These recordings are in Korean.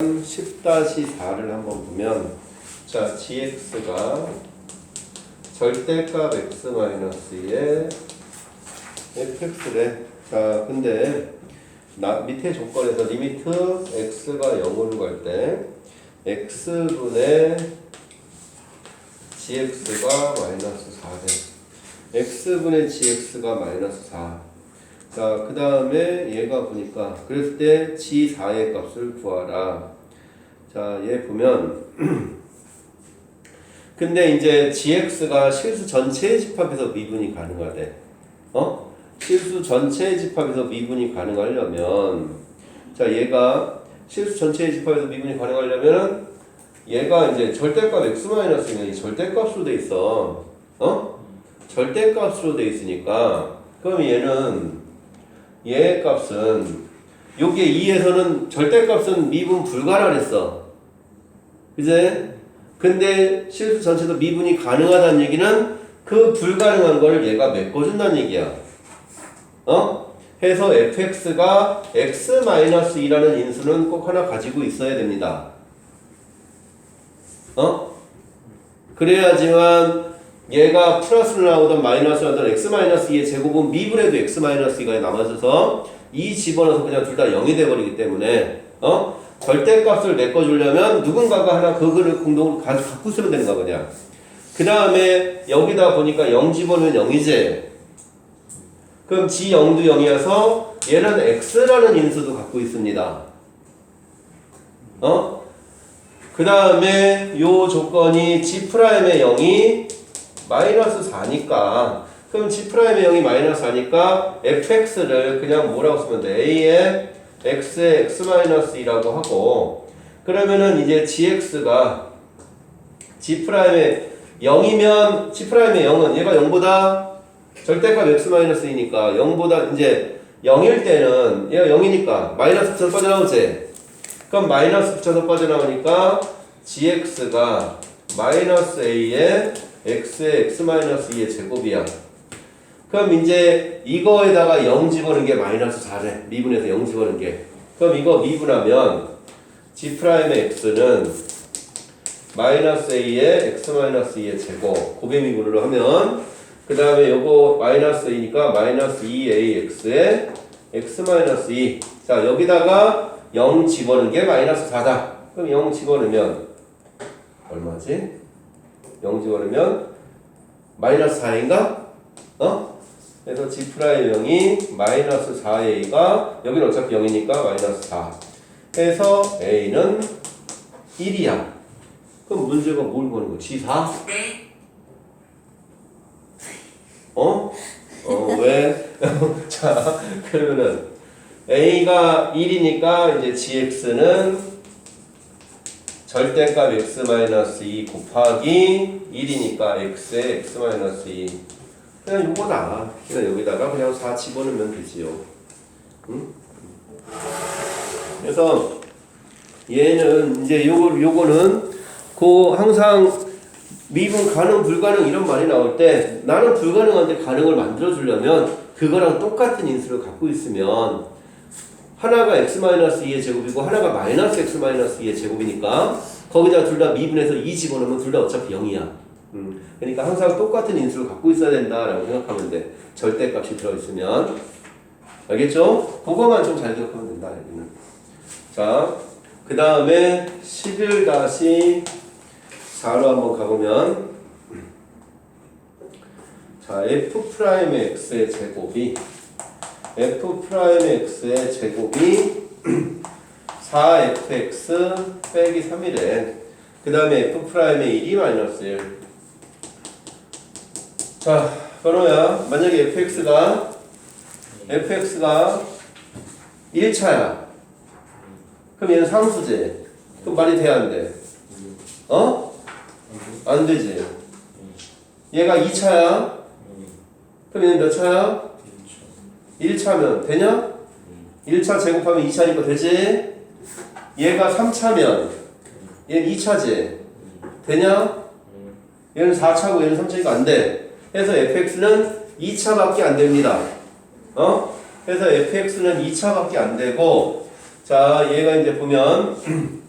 10-4를 한번 보면 자 gx가 절대값 x-2의 fx래. 자 근데 나 밑에 조건에서 리미트 x가 0으로 갈 때 x분의 gx가 마이너스 4래. X분의 gx가 마이너스 4 자, 그 다음에 얘가 보니까 그랬을 때 G4의 값을 구하라. 자, 얘 보면 근데 이제 GX가 실수 전체의 집합에서 미분이 가능하대. 어? 실수 전체의 집합에서 미분이 가능하려면 자, 얘가 실수 전체의 집합에서 미분이 가능하려면 얘가 이제 절대값 x-는 이 절대값으로 돼 있어. 어? 절대값으로 돼 있으니까 그럼 얘는 얘의 값은 여기에 2에서는 절대값은 미분 불가라 그랬어. 그제? 근데 실수 전체도 미분이 가능하다는 얘기는 그 불가능한 걸 얘가 메꿔준다는 얘기야. 어? 해서 fx가 x-2라는 인수는 꼭 하나 가지고 있어야 됩니다. 어? 그래야지만 얘가 플러스로 나오던 마이너스로 나오던 x-2의 제곱은 미분해도 x-2가 남아져서 이 집어넣어서 그냥 둘 다 0이 돼버리기 때문에 어? 절대값을 메꿔주려면 누군가가 하나 그거를 공동으로 가- 갖고 쓰면 되는 거냐 그 다음에 여기다 보니까 0 집어넣으면 0이지 그럼 g0도 0이어서 얘는 x라는 인수도 갖고 있습니다 어? 그 다음에 요 조건이 g'의 0이 마이너스 4니까. 그럼 g'의 0이 마이너스 4니까 fx를 그냥 뭐라고 쓰면 돼? a의 x의 x-2라고 하고. 그러면은 이제 gx가 g'의 0이면 g'의 0은 얘가 0보다 절대값 x-2니까 0보다 이제 0일 때는 얘가 0이니까 마이너스 붙여서 빠져나오지. 그럼 마이너스 붙여서 빠져나오니까 gx가 마이너스 a의 x의 x-2의 제곱이야. 그럼 이제 이거에다가 0 집어넣은 게 마이너스 4래. 미분해서 0 집어넣은 게. 그럼 이거 미분하면 g'의 x는 마이너스 a의 x-2의 제곱. 고배 미분으로 하면 그 다음에 요거 마이너스 2니까 마이너스 2ax의 x-2. 자 여기다가 0 집어넣은 게 마이너스 4다. 그럼 0 집어넣으면 얼마지? 0 집어넣으면 마이너스 4인가? 어? 그래서 G 프라임 0이 마이너스 4A가 여기는 어차피 0이니까 마이너스 4 해서 A는 1이야 그럼 문제가 뭘 보는 거야? G4? 어? 어 왜? 자 그러면은 A가 1이니까 이제 GX는 절대값 x-2 곱하기 1이니까 x의 x-2 그냥 요거다. 그냥 여기다가 그냥 4 집어넣으면 되지요. 응? 그래서 얘는 이제 요거, 요거는 그 항상 미분 가능 불가능 이런 말이 나올 때 나는 불가능한데 가능을 만들어 주려면 그거랑 똑같은 인수를 갖고 있으면 하나가 x-2의 제곱이고 하나가 마이너스 x-2의 제곱이니까 거기다 둘 다 미분해서 2 집어넣으면 둘 다 어차피 0이야. 음, 그러니까 항상 똑같은 인수를 갖고 있어야 된다라고 생각하면 돼. 절대값이 들어있으면. 알겠죠? 그거만 좀 잘 기억하면 된다. 여기는. 자, 그 다음에 11-4로 한번 가보면 자, f'의 x의 제곱이 f'의 x의 제곱이 4fx 빼기 3이래. 그 다음에 f'의 1이 마이너스 1. 자, 번호야. 만약에 fx가 fx가 1차야. 그럼 얘는 상수지. 그럼 말이 돼야 안 돼? 어? 안 되지. 얘가 2차야. 그럼 얘는 몇 차야? 1차면 되냐? 1차 제곱하면 2차니까 되지? 얘가 3차면 얘는 2차지? 되냐? 얘는 4차고 얘는 3차니까 안 돼. 해서 fx는 2차밖에 안 됩니다. 어? 해서 fx는 2차밖에 안 되고 자 얘가 이제 보면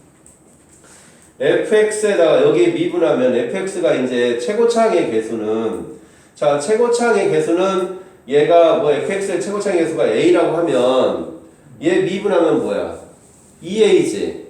fx에다가 여기 미분하면 fx가 이제 최고차항의 개수는 자 최고차항의 개수는 얘가 뭐 fx의 최고차항의 개수가 a라고 하면 얘 미분하면 뭐야? 2a지.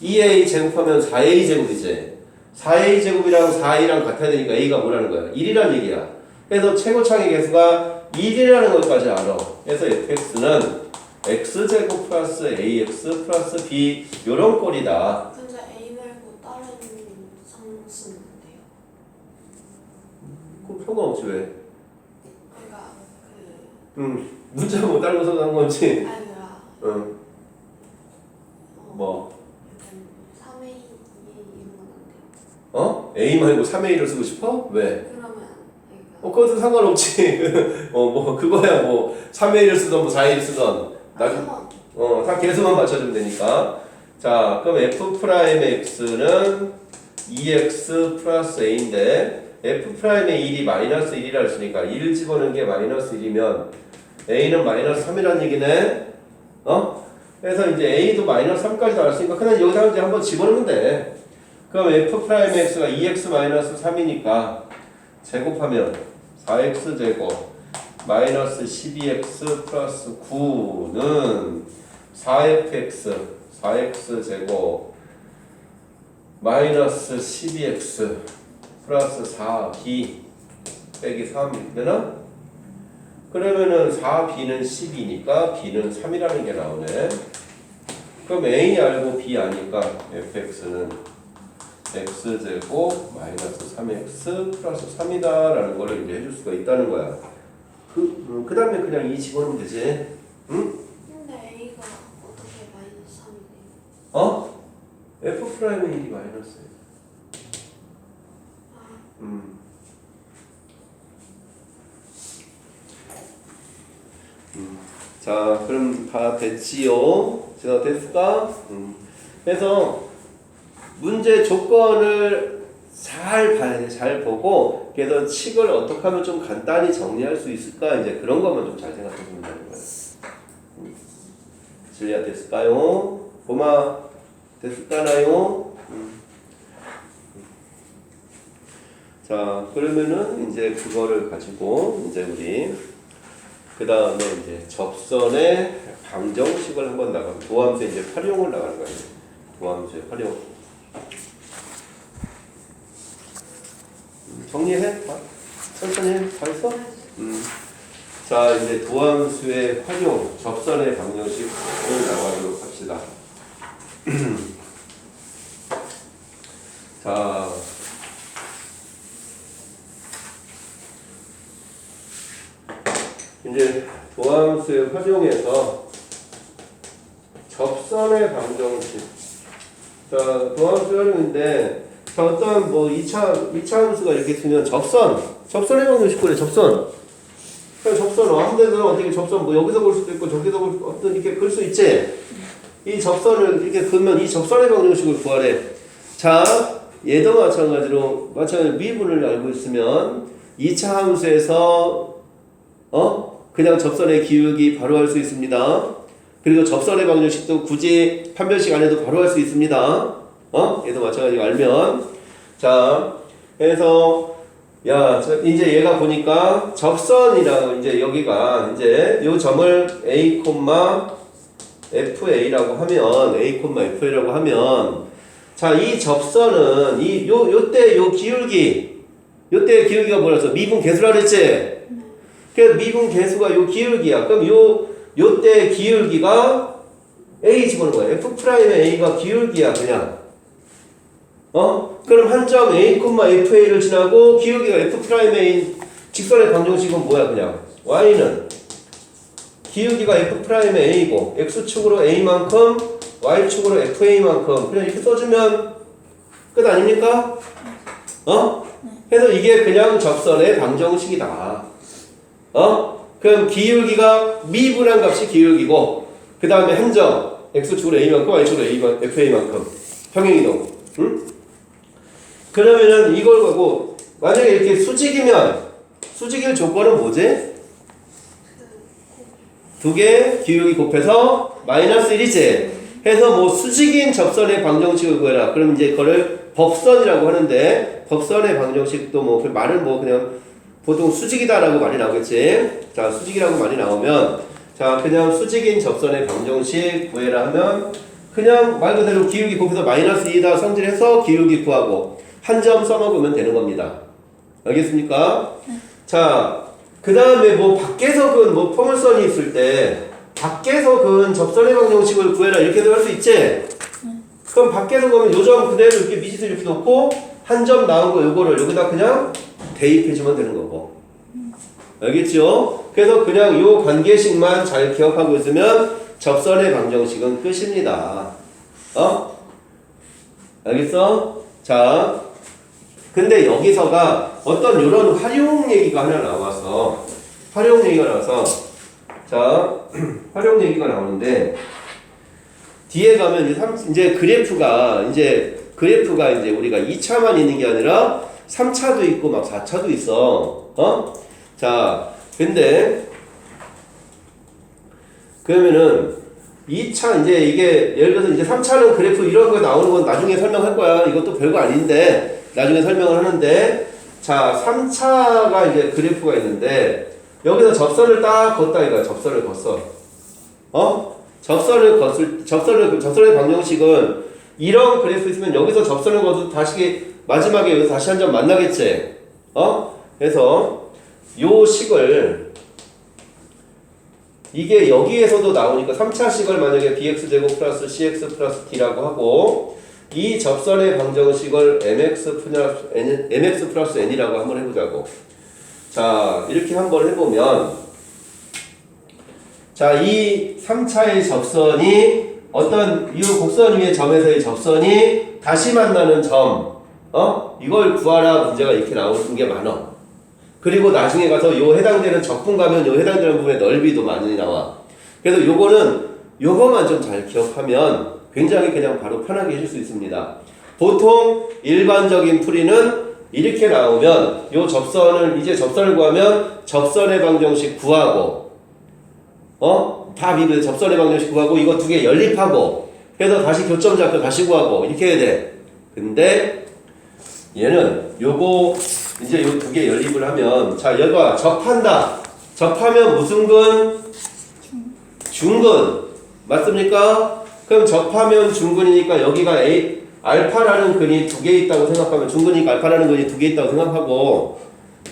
2a 제곱하면 4a 제곱이지. 4a 제곱이랑 4a랑 같아야 되니까 a가 뭐라는 거야? 1이란 얘기야. 그래서 최고차항의 개수가 1이라는 것까지 알아. 그래서 fx는 x제곱 플러스 ax 플러스 b 요런 꼴이다. 근데 A 말고 다른 상수인데요. 그럼 상관없지 왜? 그 음, 문자 뭐 다른 거 써놓은 건지 아니라 응, 어, 뭐 약간 3A 2A 이런 건안 돼요. 어? A 말고 3 A를 쓰고 싶어? 왜? 그러면 그러니까 어, 그것도 상관없지 어, 뭐 그거야 뭐 3 A를 쓰던 뭐 4 A를 쓰던 나중 한번 어, 다 개수만 맞춰주면 되니까. 자, 그럼 f 프라임의 x는 2x 플러스 a인데 f 프라임의 1이 마이너스 1이라 했으니까 1 집어넣은 게 마이너스 1이면 a는 마이너스 3이라는 얘기네. 어? 그래서 이제 a도 마이너스 3까지 나왔으니까 그냥 여기다 이제 한번 집어넣으면 돼. 그럼 f 프라임의 x가 2x 마이너스 3이니까 제곱하면 4x 제곱 마이너스 12x 플러스 9는 4fx 4x 제곱 마이너스 12x 플러스 4b 빼기 3 이렇게 되나? 그러면은 4b는 10이니까 b는 3이라는 게 나오네 그럼 a 알고 b 아니까 fx는 x제곱 마이너스 3x 플러스 3이다 라는 거를 이제 해줄 수가 있다는 거야 그, 음, 그 다음에 그냥 이 집어넣으면 되지 응? 근데 A가 어떻게 마이너스 3이네요? 어? F 프라임의 1이 마이너스예요. 음. 음. 자, 그럼 다 됐지요? 제가 됐을까? 음. 그래서 문제 조건을 잘 봐야 돼, 잘 보고 그래서 칙을 어떻게 하면 좀 간단히 정리할 수 있을까 이제 그런 것만 좀 잘 생각해 보면 되는 거예요. 음. 진리야 됐을까요? 고마 됐을까나요? 자 그러면은 이제 그거를 가지고 이제 우리 그 다음에 이제 접선의 방정식을 한번 나가 도함수 이제 활용을 나가는 거예요. 도함수의 활용. 음, 정리해. 다. 천천히 해. 다 했어? 음. 자 이제 도함수의 활용, 접선의 방정식을 나가도록 합시다. 자. 이제 도함수의 활용해서 접선의 방정식. 자, 도함수 활용인데, 자, 어떤 뭐 2차, 2차 함수가 이렇게 있으면 접선, 접선의 방정식 그래, 접선. 그냥 접선, 아무 데나 어떻게 접선, 뭐 여기서 볼 수도 있고, 저기서 볼 수도 어떤 이렇게 그릴 수 있지? 이 접선을 이렇게 그으면 이 접선의 방정식을 구하래. 자, 얘도 마찬가지로, 마찬가지로 미분을 알고 있으면 2차 함수에서, 어? 그냥 접선의 기울기 바로 할 수 있습니다. 그리고 접선의 방정식도 굳이 판별식 안 해도 바로 할 수 있습니다. 어? 얘도 마찬가지로 알면. 자, 그래서, 야, 저 이제 얘가 보니까 접선이라고 이제 여기가 이제 요 점을 A, FA라고 하면 A, FA라고 하면 자, 이 접선은 이 요 요때 요 기울기 요때 기울기가 뭐라서 미분 개수라 그랬지? 그 미분 개수가 요 기울기야. 그럼 요 요때 기울기가 A 집어넣은 거야. F 프라임의 A가 기울기야, 그냥. 어? 그럼 한 점 A, FA를 지나고 기울기가 F 프라임의 A 직선의 방정식은 뭐야, 그냥? Y는 기울기가 F 프라임의 A고 X축으로 A만큼 Y축으로 FA만큼 그냥 이렇게 써주면 끝 아닙니까? 어? 그래서 이게 그냥 접선의 방정식이다. 어? 그럼 기울기가 미분한 값이 기울기고 그 다음에 한점 X축으로 A만큼 Y축으로 A만, FA만큼 평행이동 응? 그러면은 이걸 보고 만약에 이렇게 수직이면 수직일 조건은 뭐지? 두 개 기울기 곱해서 마이너스 1이지 해서 뭐 수직인 접선의 방정식을 구해라. 그럼 이제 그거를 법선이라고 하는데 법선의 방정식도 뭐그 말은 뭐 그냥 보통 수직이다라고 말이 나오겠지. 자 수직이라고 말이 나오면 자 그냥 수직인 접선의 방정식 구해라 하면 그냥 말 그대로 기울기 거기서 마이너스 2다 성질해서 기울기 구하고 한 점 써먹으면 되는 겁니다. 알겠습니까? 자, 그 다음에 뭐 밖에서 그뭐 포물선이 있을 때 밖에서 그 접선의 방정식을 구해라 이렇게도 할 수 있지? 그럼 밖에서 보면 요점 그대로 이렇게 미지수 이렇게 놓고 한 점 나온 거 요거를 여기다 그냥 대입해주면 되는 거고. 알겠죠? 그래서 그냥 요 관계식만 잘 기억하고 있으면 접선의 방정식은 끝입니다. 어? 알겠어? 자, 근데 여기서가 어떤 이런 활용 얘기가 하나 나와서 활용 얘기가 나와서 자 활용 얘기가 나오는데 뒤에 가면 이제, 삼, 이제 그래프가 이제 그래프가 이제 우리가 2차만 있는 게 아니라 3차도 있고 막 4차도 있어. 어? 자, 근데 그러면은 2차 이제 이게 예를 들어서 이제 3차는 그래프 이런 거 나오는 건 나중에 설명할 거야. 이것도 별거 아닌데 나중에 설명을 하는데 자 3차가 이제 그래프가 있는데 여기서 접선을 딱 걷다 이거야. 접선을 걷어. 어? 접선을 걷을 접선을 접선의 방정식은 이런 그래프 있으면 여기서 접선을 거도 다시 마지막에 여기서 다시 한 점 만나겠지. 어? 그래서 요 식을 이게 여기에서도 나오니까 3차 식을 만약에 bx제곱 플러스 cx 플러스 d라고 하고 이 접선의 방정식을 mx 플러스 n, mx 플러스 n이라고 한번 해보자고. 자 이렇게 한번 해보면 자이 3차의 접선이 어떤 이 곡선 위의 점에서의 접선이 다시 만나는 점, 어 이걸 구하라 문제가 이렇게 나오는 게 많아. 그리고 나중에 가서 요 해당되는 적분 가면 요 해당되는 부분의 넓이도 많이 나와. 그래서 요거는 요거만 좀 잘 기억하면 굉장히 그냥 바로 편하게 해줄 수 있습니다. 보통 일반적인 풀이는 이렇게 나오면 요 접선을 이제 접선을 구하면 접선의 방정식 구하고 어? 다 미분 접선의 방정식 구하고 이거 두 개 연립하고 그래서 다시 교점 잡고 다시 구하고 이렇게 해야 돼. 근데 얘는 요거 이제 요 두 개 연립을 하면 자 얘가 접한다. 접하면 무슨 근? 중근. 맞습니까? 그럼 접하면 중근이니까 여기가 A 알파라는 근이 두 개 있다고 생각하면 중근이니까 알파라는 근이 두 개 있다고 생각하고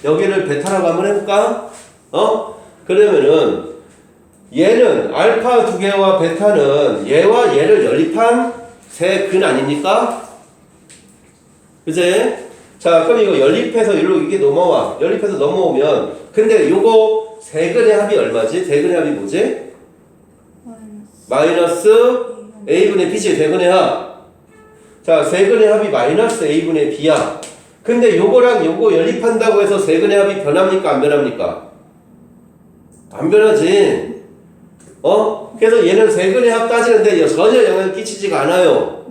여기를 베타라고 한번 해볼까? 어? 그러면은 얘는 알파 두 개와 베타는 얘와 얘를 연립한 세 근 아닙니까? 그제? 자, 그럼 이거 연립해서 일로 이게 넘어와. 연립해서 넘어오면 근데 요거 세 근의 합이 얼마지? 세 근의 합이 뭐지? 마이너스 a분의 b지 세 근의 합. 자, 세 근의 합이 마이너스 a분의 b야. 근데 요거랑 요거 연립한다고 해서 세 근의 합이 변합니까? 안 변합니까? 안 변하지. 어? 그래서 얘는 세근의 합 따지는데 전혀 영향을 끼치지가 않아요.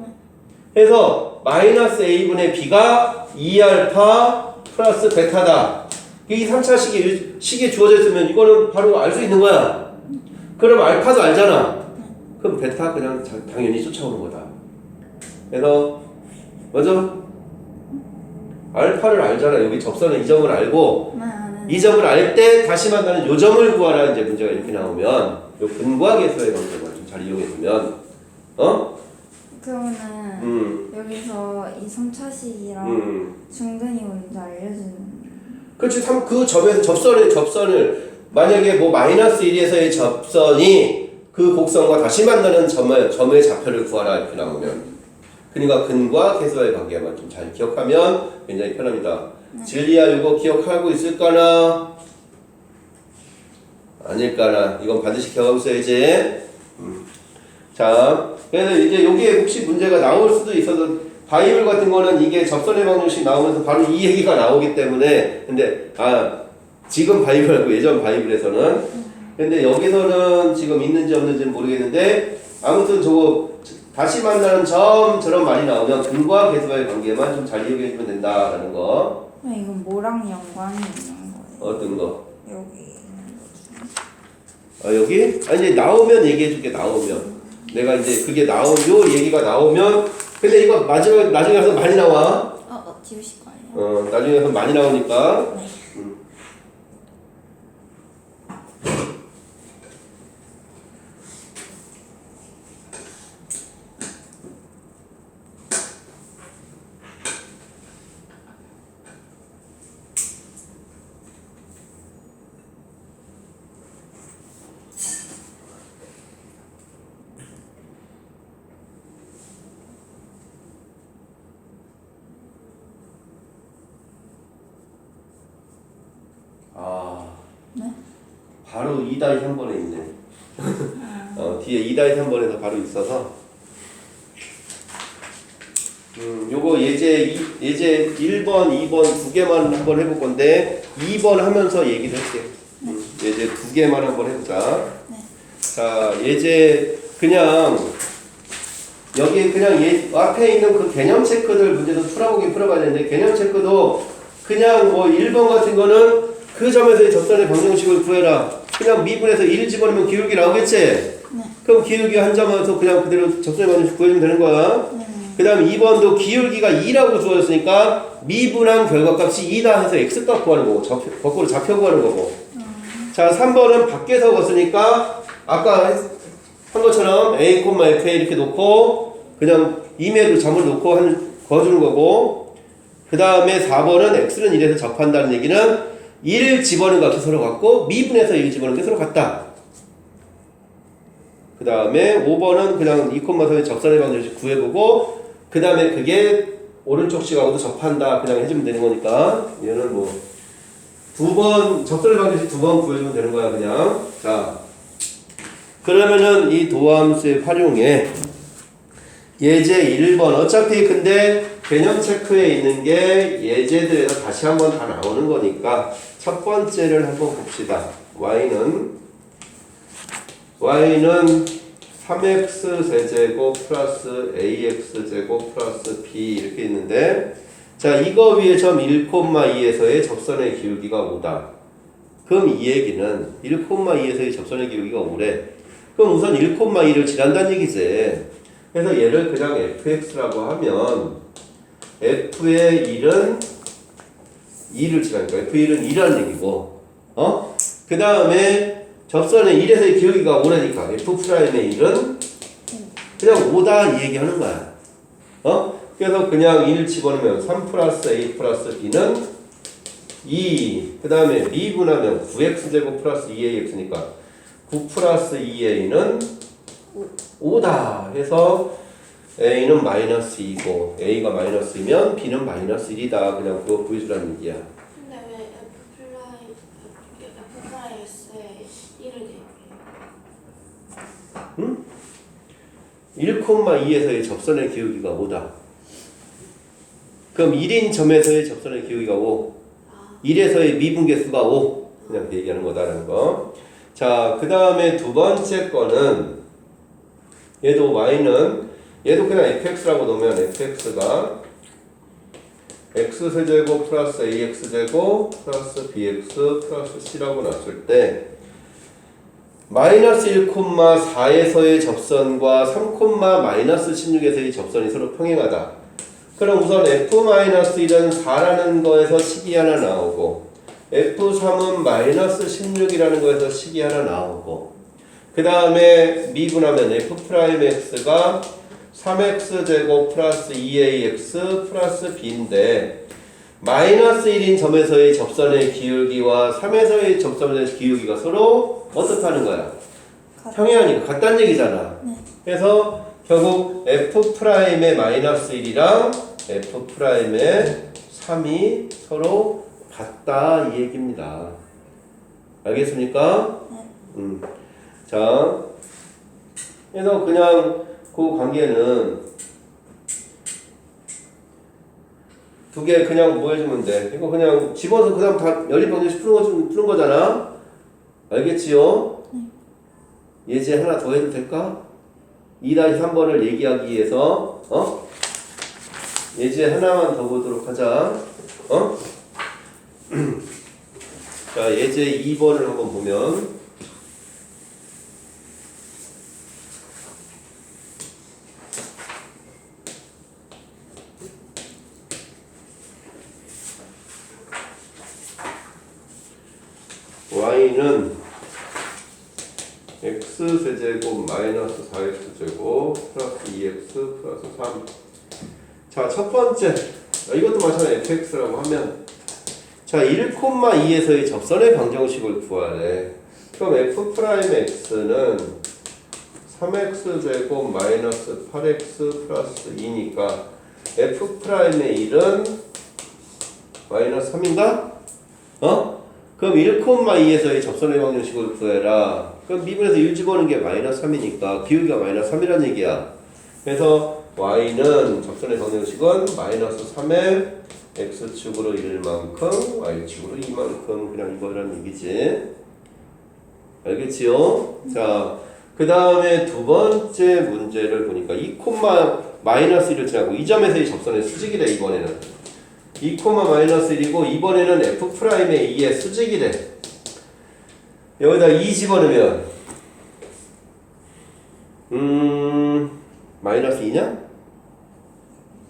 그래서 마이너스 a분의 b가 2알파 플러스 베타다. 이 3차 식이, 식이 주어져 있으면 이거는 바로 알 수 있는 거야. 그럼 알파도 알잖아. 그럼 베타 그냥 자- 당연히 쫓아오는 거다. 그래서 먼저 알파를 알잖아. 여기 접선은 이 점을 알고 이 점을 알 때 다시 만나는 요 점을 구하라 이제 문제가 이렇게 나오면 요 근과 계수의 관계만 좀 잘 이용해주면 어? 그러면은 음, 여기서 이 3차식이랑 음. 중근이 뭔지 알려주는 그렇지. 삼, 그 점에서 접선을 접선을 만약에 뭐 마이너스 1에서의 접선이 그 곡선과 다시 만나는 점의 점의 좌표를 구하라 이렇게 나오면 그러니까 근과 계수의 관계만 좀 잘 기억하면 굉장히 편합니다. 진리야 이거 기억하고 있을까나? 아닐까나? 이건 반드시 있어야지. 음. 자, 그래서 이제 여기에 혹시 문제가 나올 수도 있어서 바이블 같은 거는 이게 접선의 방정식 나오면서 바로 이 얘기가 나오기 때문에 근데 아 지금 바이블 말고 예전 바이블에서는 근데 여기서는 지금 있는지 없는지는 모르겠는데 아무튼 저거 다시 만나는 점처럼 말이 나오면 근과 계수와의 관계만 좀 잘 이용해 주면 된다라는 거 아, 이건 뭐랑 연관이 있는 거예요? 어떤 거? 여기 아 여기? 아 이제 나오면 얘기해 줄게 나오면 내가 이제 그게 나온 요 얘기가 나오면 근데 이거 마지막 나중에 가서 많이 나와. 어, 어 지우실 거예요? 어 나중에 가서 많이 나오니까. 네. 바로 2다이 3번에 있네. 어, 뒤에 2다이 3번에서 바로 있어서. 음, 요거 예제 이- 예제 1번, 2번 두 개만 한번 해볼 건데 2번 하면서 얘기를 할게. 음, 예제 두 개만 한번 해보자. 네. 자, 예제 그냥 여기 그냥 예, 앞에 있는 그 개념 체크들 문제도 풀어보긴 풀어봐야 되는데 개념 체크도 그냥 뭐 1번 같은 거는 그 점에서의 접선의 방정식을 구해라. 그냥 미분에서 1 집어넣으면 기울기 나오겠지? 네. 그럼 기울기 한 점에서 그냥 그대로 접선의 방정식 구해주면 되는 거야. 네. 그 다음 2번도 기울기가 2라고 주어졌으니까 미분한 결과값이 2다 해서 x값 구하는 거고 저, 거꾸로 좌표 구하는 거고 자 3번은 밖에서 갔으니까 아까 한 것처럼 a, fa 이렇게 놓고 그냥 임의로 점을 놓고 한, 거주는 거고 그 다음에 4번은 x는 1에서 접한다는 얘기는 1 집어넣은 값이 서로 같고 미분해서 1 집어넣은 게 서로 같다. 그 다음에 5번은 그냥 2콤마선의 접선의 방정식 구해보고 그 다음에 그게 오른쪽 식하고도 접한다. 그냥 해주면 되는 거니까. 얘는 뭐 두 번 접선의 방정식 두 번 구해주면 되는 거야 그냥. 자 그러면은 이 도함수의 활용에 예제 1번. 어차피 근데 개념 체크에 있는 게 예제들에서 다시 한번 다 나오는 거니까 첫 번째를 한번 봅시다. y는 y는 3x 세제곱 플러스 ax 제곱 플러스 b 이렇게 있는데 자 이거 위에 점 1,2에서의 접선의 기울기가 5다. 그럼 이 얘기는 1,2에서의 접선의 기울기가 5래. 그럼 우선 1,2를 지난다는 얘기지. 그래서 얘를 그냥 fx라고 하면 f의 1은 2를 지나니까 f1은 2라는 얘기고 어? 그 다음에 접선의 1에서의 기울기가 5라니까 F'의 1은 그냥 5다 이 얘기하는 거야. 어? 그래서 그냥 1 집어넣으면 3 플러스 A 플러스 B는 2. 그 다음에 미분하면 9X제곱 플러스 2AX니까 9 플러스 2A는 5다 해서 A는 마이너스 2고 A가 마이너스이면 B는 마이너스 1이다. 그냥 그거 구해주라는 얘기야. 근데 왜 F 플라이 F 플라이 S에 1을 대입해요? 1,2에서의 접선의 기울기가 5다. 그럼 1인 점에서의 접선의 기울기가 5. 아, 1에서의 미분계수가 5. 그냥 그 얘기하는 거다라는 거. 자, 그 다음에 두 번째 거는 얘도 y는 얘도 그냥 fx라고 놓으면 fx가 x세제곱 플러스 ax제곱 플러스 bx 플러스 c라고 놨을 때 마이너스 1,4에서의 접선과 3, 마이너스 16에서의 접선이 서로 평행하다. 그럼 우선 f-1은 4라는 거에서 식이 하나 나오고 f3은 마이너스 16이라는 거에서 식이 하나 나오고 그 다음에 미분하면 f'x가 3x제곱 플러스 2ax 플러스 b인데 마이너스 1인 점에서의 접선의 기울기와 3에서의 접선의 기울기가 서로 어떻다는 거야? 같- 평행하니까 같다는 얘기잖아. 네. 그래서 결국 f'의 마이너스 1이랑 f'의 3이 서로 같다 이 얘기입니다. 알겠습니까? 네. 음. 자, 그래서 그냥 그 관계는 두 개 그냥 뭐 해주면 돼? 이거 그냥 집어서 그 다음 다 연립 방정식 푸는 거 푸는 거잖아. 알겠지요? 예제 하나 더 해도 될까? 2-3번을 얘기하기 위해서 어? 예제 하나만 더 보도록 하자. 어? 자, 예제 2번을 한번 보면 y는 x세제곱 마이너스 4x제곱 플러스 2x 플러스 3 자, 첫 번째 아, 이것도 마찬가지 fx라고 하면 자, 1,2에서의 접선의 방정식을 구하래 그럼 f 프라임 x는 3x제곱 마이너스 8x 플러스 2니까 f 프라임의 1은 마이너스 3인가? 어? 그럼 1,2에서의 접선의 방정식을 구해라. 그럼 미분에서 1 집어넣는 게 마이너스 3이니까 기울기가 마이너스 3이란 얘기야. 그래서 y는 접선의 방정식은 마이너스 3의 x축으로 1만큼 y축으로 2만큼 그냥 이거란 얘기지. 알겠지요? 자, 그 다음에 두 번째 문제를 보니까 2 콤마 마이너스 1을 지나고 이 점에서의 접선의 수직이래 이번에는 2 콤마 마이너스 1이고 이번에는 f 프라임의 2의 수직이래 여기다 2 집어넣으면 음 마이너스 2냐?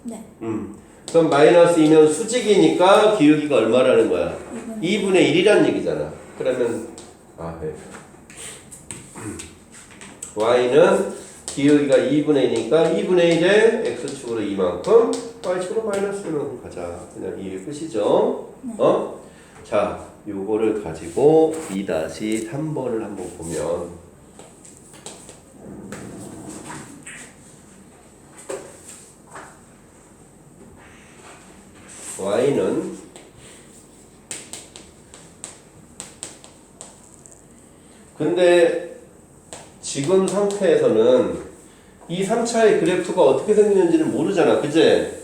네. 음 그럼 마이너스 2면 수직이니까 기울기가 얼마라는 거야? 2분의 1이란 얘기잖아 그러면 아 네. y는 기울기가 2분의 2니까 2분의 1에 x축으로 2만큼 y축으로 마이너스 1만큼 가자. 그냥 이게 끝이죠. 어? 자 요거를 가지고 2-3번을 한번 보면 y는 근데 지금 상태에서는 이 3차의 그래프가 어떻게 생기는지는 모르잖아. 그제?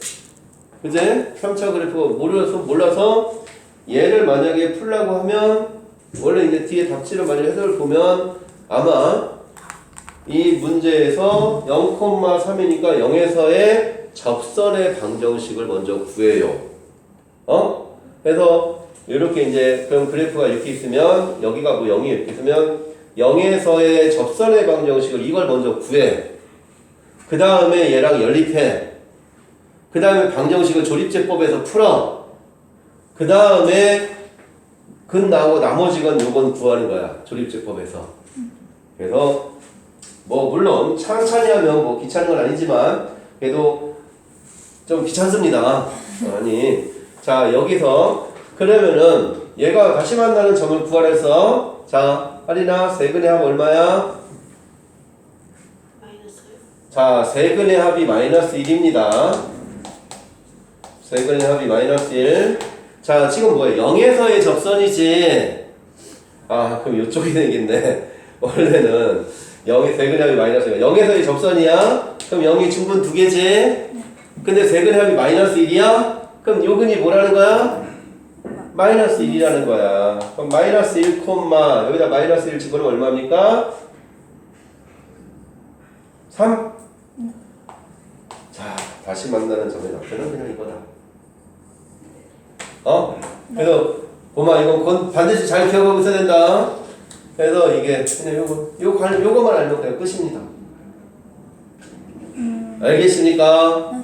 그제? 3차 그래프가 몰라서, 몰라서 얘를 만약에 풀라고 하면 원래 이제 뒤에 답지를 만약 해석을 보면 아마 이 문제에서 0,3이니까 0에서의 접선의 방정식을 먼저 구해요. 어? 그래서 이렇게 이제 그럼 그래프가 이렇게 있으면 여기가 뭐 0이 이렇게 있으면 0에서의 접선의 방정식을 이걸 먼저 구해. 그 다음에 얘랑 연립해. 그 다음에 방정식을 조립제법에서 풀어. 그 다음에 근 나오고 나머지 건 요건 구하는 거야. 조립제법에서. 그래서 뭐 물론 천천히 하면 뭐 귀찮은 건 아니지만 그래도 좀 귀찮습니다. 아니 자 여기서 그러면은 얘가 다시 만나는 점을 구하래서 자 할인아 세근의 합 얼마야? 자 세근의 합이 마이너스 1입니다. 세근의 합이 마이너스 1. 자 지금 뭐예요? 0에서의 접선이지. 아 그럼 이쪽이 되겠네. 원래는 0의 세근의 합이 마이너스 1. 0에서의 접선이야. 그럼 0이 중분 두 개지. 근데 세근의 합이 마이너스 1이야. 그럼 요근이 뭐라는 거야? 마이너스 1이라는 거야. 그럼 마이너스 1 콤마 여기다 마이너스 1 집어넣으면 얼마입니까? 3? 자, 다시 만나는 점의 답변은 그냥 이거다. 어? 그래서 고마 이건 건 반드시 잘 기억하고 있어야 된다. 그래서 이게 그냥 요거 요거 관 요거만 알면 그냥 끝입니다. 알겠습니까?